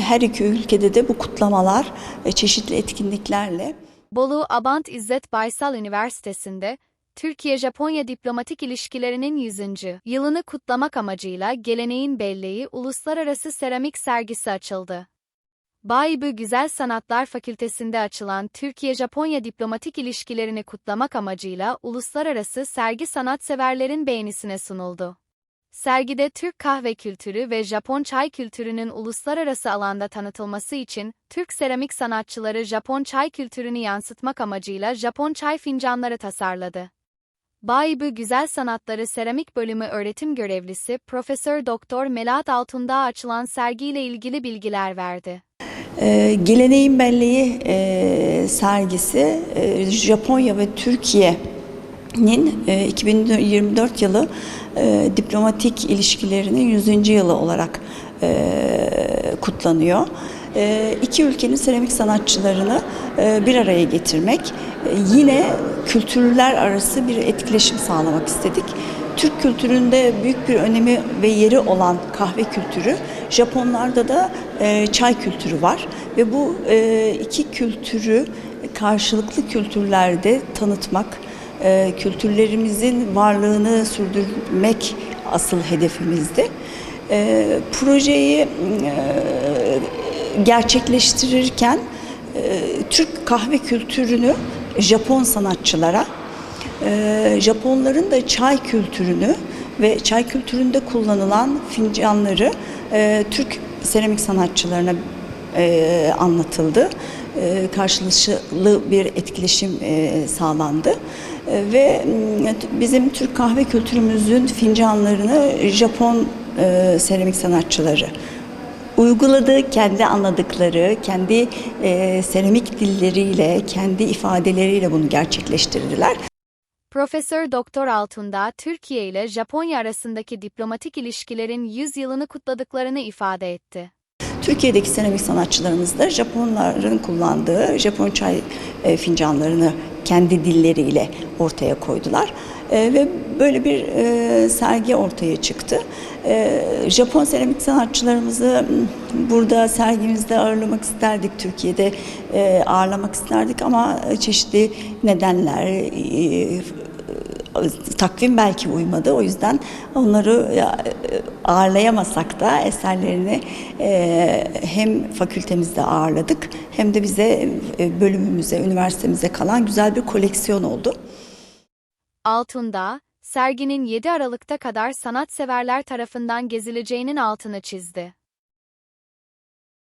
Her iki ülkede de bu kutlamalar çeşitli etkinliklerle Bolu Abant İzzet Baysal Üniversitesi'nde Türkiye-Japonya diplomatik ilişkilerinin 100. yılını kutlamak amacıyla Geleneğin Belleği Uluslararası Seramik Sergisi açıldı. Baybü Güzel Sanatlar Fakültesi'nde açılan Türkiye-Japonya diplomatik ilişkilerini kutlamak amacıyla uluslararası sergi sanatseverlerin beğenisine sunuldu. Sergide Türk kahve kültürü ve Japon çay kültürünün uluslararası alanda tanıtılması için Türk seramik sanatçıları Japon çay kültürünü yansıtmak amacıyla Japon çay fincanları tasarladı. Baybü Güzel Sanatları Seramik Bölümü öğretim görevlisi Profesör Doktor Melahat Altundağ açılan sergiyle ilgili bilgiler verdi. e, Geleneğin Belleği e, sergisi e, Japonya ve Türkiye'nin e, 2024 yılı e, diplomatik ilişkilerinin 100. yılı olarak e, kutlanıyor. E, iki ülkenin seramik sanatçılarını e, bir araya getirmek, e, yine kültürler arası bir etkileşim sağlamak istedik. Türk kültüründe büyük bir önemi ve yeri olan kahve kültürü, Japonlarda da e, çay kültürü var ve bu e, iki kültürü karşılıklı kültürlerde tanıtmak, e, kültürlerimizin varlığını sürdürmek asıl hedefimizdi. E, projeyi e, gerçekleştirirken e, Türk kahve kültürünü Japon sanatçılara, e, Japonların da çay kültürünü ve çay kültüründe kullanılan fincanları Türk seramik sanatçılarına e, anlatıldı. E, karşılıklı bir etkileşim e, sağlandı. E, ve bizim Türk kahve kültürümüzün fincanlarını Japon e, seramik sanatçıları uyguladığı kendi anladıkları, kendi e, seramik dilleriyle, kendi ifadeleriyle bunu gerçekleştirdiler. Profesör Doktor Altundağ, Türkiye ile Japonya arasındaki diplomatik ilişkilerin 100 yılını kutladıklarını ifade etti. Türkiye'deki seramik seremik da Japonların kullandığı Japon çay e, fincanlarını kendi dilleriyle ortaya koydular. E, ve böyle bir e, sergi ortaya çıktı. Japon seramik sanatçılarımızı burada sergimizde ağırlamak isterdik, Türkiye'de ağırlamak isterdik ama çeşitli nedenler, takvim belki uymadı. O yüzden onları ağırlayamasak da eserlerini e, hem fakültemizde ağırladık hem de bize e, bölümümüze, üniversitemize kalan güzel bir koleksiyon oldu. Altundağ, serginin 7 Aralık'ta kadar sanatseverler tarafından gezileceğinin altını çizdi.